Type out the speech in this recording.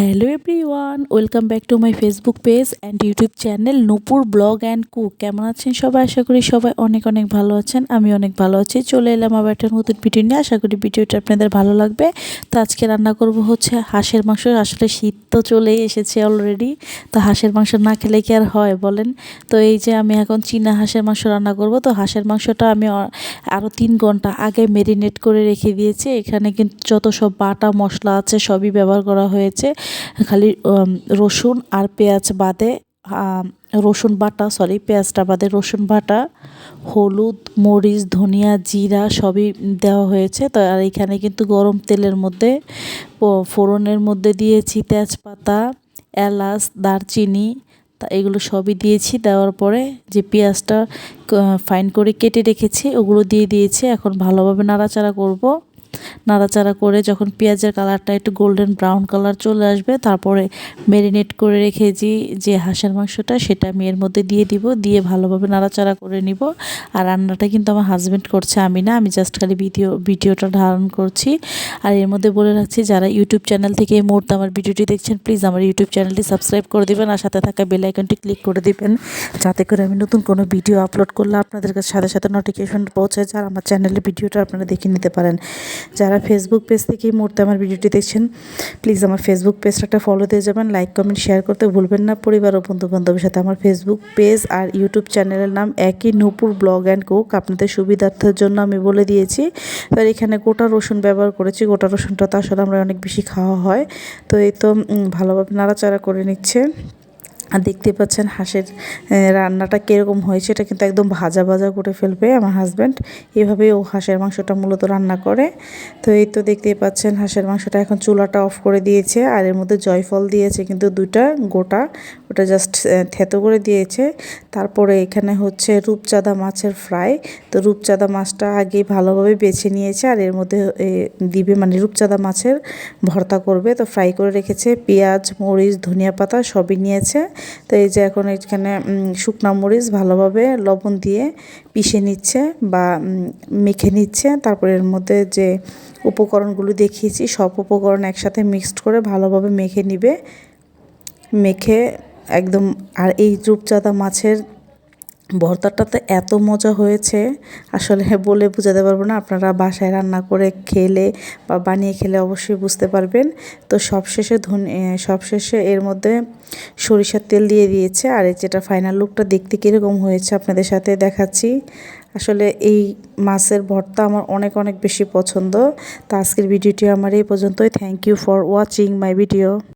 Hello everyone welcome back to my Facebook page and YouTube channel Nupur blog and cook কেমন আছেন সবাই? আশা করি সবাই অনেক অনেক ভালো আছেন আমি অনেক ভালো আছি। চলে এলাম আবার একটা নতুন ভিডিও নিয়ে। আশা করি ভিডিওটা আপনাদের ভালো লাগবে। তো আজকে রান্না করব হচ্ছে হাঁসের মাংস। আসলে শীত তো চলেই এসেছে অলরেডি তো হাঁসের মাংস না খেলে কি আর হয় বলেন? তো এই যে আমি এখন চীনা হাঁসের মাংস রান্না করব। তো হাঁসের মাংসটা আমি আরও তিন ঘণ্টা আগে মেরিনেট করে রেখে দিয়েছি। এখানে কিন্তু যত সব বাটা মশলা আছে সবই ব্যবহার করা হয়েছে। খালি রসুন আর পেঁয়াজ বাদে রসুন বাটা সরি পেঁয়াজটা বাদে রসুন বাটা, হলুদ, মরিচ, ধনিয়া, জিরা সবই দেওয়া হয়েছে। তো আর এখানে কিন্তু গরম তেলের মধ্যে ফোড়নের মধ্যে দিয়েছি তেজপাতা, এলাচ, দারচিনি, তা এগুলো সবই দিয়েছি। দেওয়ার পরে যে পেঁয়াজটা ফাইন করে কেটে রেখেছি, ওগুলো দিয়ে দিয়েছি। এখন ভালোভাবে নাড়াচাড়া করব। নাড়াচাড়া করে যখন পেঁয়াজের কালারটা একটু গোল্ডেন ব্রাউন কালার চলে আসবে, তারপরে ম্যারিনেট করে রেখেছি যে হাঁসের মাংসটা সেটা আমি এর মধ্যে দিয়ে দিব, দিয়ে ভালোভাবে নাড়াচাড়া করে নিব। আর রান্নাটা কিন্তু আমার হাজব্যান্ড করছে, আমি না, আমি জাস্ট খালি ভিডিও ভিডিওটা ধারণ করছি। আর এর মধ্যে বলে রাখছি, যারা ইউটিউব চ্যানেল থেকে এই মুহূর্তে আমার ভিডিওটি দেখছেন প্লিজ আমার ইউটিউব চ্যানেলটি সাবস্ক্রাইব করে দেবেন আর সাথে থাকা বেল আইকনটি ক্লিক করে দিবেন। যাতে করে আমি নতুন কোনো ভিডিও আপলোড করলে আপনাদের কাছে সাথে সাথে নোটিফিকেশন পৌঁছায়, যার আমার চ্যানেলের ভিডিওটা আপনারা দেখে নিতে পারেন। যারা ফেসবুক পেজ থেকে এই মুহূর্তে আমার ভিডিওটি দেখছেন প্লিজ আমার ফেসবুক পেজটা একটা ফলো দিয়ে যাবেন লাইক কমেন্ট শেয়ার করতে ভুলবেন না। পরিবার ও বন্ধু বান্ধবের সাথে আমার ফেসবুক পেজ আর ইউটিউব চ্যানেলের নাম একই নূপুর ব্লগ অ্যান্ড কুক। আপনাদের সুবিধার্থের জন্য আমি বলে দিয়েছি। তো এখানে গোটা রসুন ব্যবহার করেছি, গোটা রসুনটা তো আসলে আমরা অনেক বেশি খাওয়া হয়। তো এই তো ভালোভাবে নাড়াচাড়া করে নিচ্ছে। আর দেখতে পাচ্ছেন হাঁসের রান্নাটা কীরকম হয়েছে, এটা কিন্তু একদম ভাজা ভাজা করে ফেলবে আমার হাজব্যান্ড এভাবে ও হাঁসের মাংসটা মূলত রান্না করে। তো এই তো দেখতে পাচ্ছেন হাঁসের মাংসটা এখন চুলাটা অফ করে দিয়েছে আর এর মধ্যে জয়ফল দিয়েছে কিন্তু দুইটা গোটা, ওটা জাস্ট থেতো করে দিয়েছে। তারপরে এখানে হচ্ছে রূপচাঁদা মাছের ফ্রাই। তো রূপচাঁদা মাছটা আগে ভালোভাবে বেছে নিয়েছে আর এর মধ্যে দিবে মানে রূপচাঁদা মাছের ভর্তা করবে। তো ফ্রাই করে রেখেছে, পেঁয়াজ, মরিচ, ধনিয়া পাতা সবই নিয়েছে। তো এই যে এখন এখানে শুকনা মরিচ ভালোভাবে লবণ দিয়ে পিষে নিচ্ছে বা মেখে নিচ্ছে। তারপরে এর মধ্যে যে উপকরণগুলো দেখিয়েছি সব উপকরণ একসাথে মিক্সড করে ভালোভাবে মেখে নিবে। মেখে একদম, আর এই রূপচাঁদা মাছের ভর্তাটাতে এত মজা হয়েছে, আসলে বলে বোঝাতে পারব না, আপনারা বাসায় রান্না করে খেলে বা বানিয়ে খেলে অবশ্যই বুঝতে পারবেন। তো সবশেষে ধনে সবশেষে এর মধ্যে সরিষার তেল দিয়ে দিয়েছে, আর যেটা ফাইনাল লুকটা দেখতে কীরকম হয়েছে আপনাদের সাথে দেখাচ্ছি। আসলে এই মাছের ভর্তা আমার অনেক অনেক বেশি পছন্দ। তো আজকের ভিডিওটি আমার এই পর্যন্তই। Thank you for watching my video